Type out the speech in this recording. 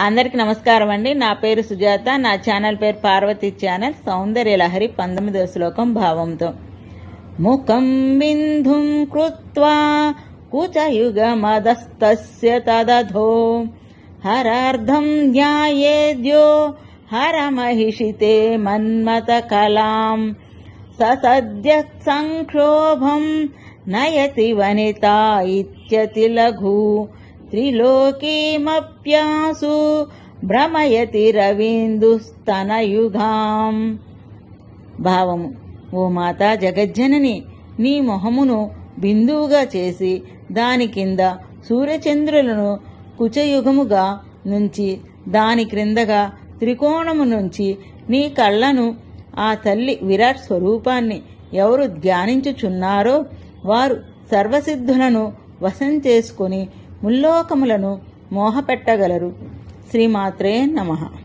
అందరికి నమస్కారం అండి. నా పేరు సుజాత నా ఛానల్ పేరు పార్వతి ఛానల్ సౌందర్య లహరి పంతొమ్మిదవ శ్లోకం భావంతో. ముఖం బిందుం కృత్వా కుచయుగమదస్తస్య తదధో. హరార్ధం ధ్యాయేద్యో హరమహిషితే మన్మత కలాం. ససద్య సంక్షోభం నయతి వనిత ఇత్యతి లఘు. త్రిలోకీమప్యాసు భ్రమయతి రవీందుస్తనయుగాం. భావము ఓ మాతా జగజ్జనని నీ మొహమును బిందువుగా చేసి దాని కింద సూర్యచంద్రులను కుచయుగముగా నుంచి దాని క్రిందగా త్రికోణము నుంచి నీ కళ్ళను ఆ తల్లి విరాట్ స్వరూపాన్ని ఎవరు ధ్యానించుచున్నారో వారు సర్వసిద్ధులను వశం చేసుకుని ముల్లోకములను మోహపెట్టగలరు. శ్రీమాత్రే నమః.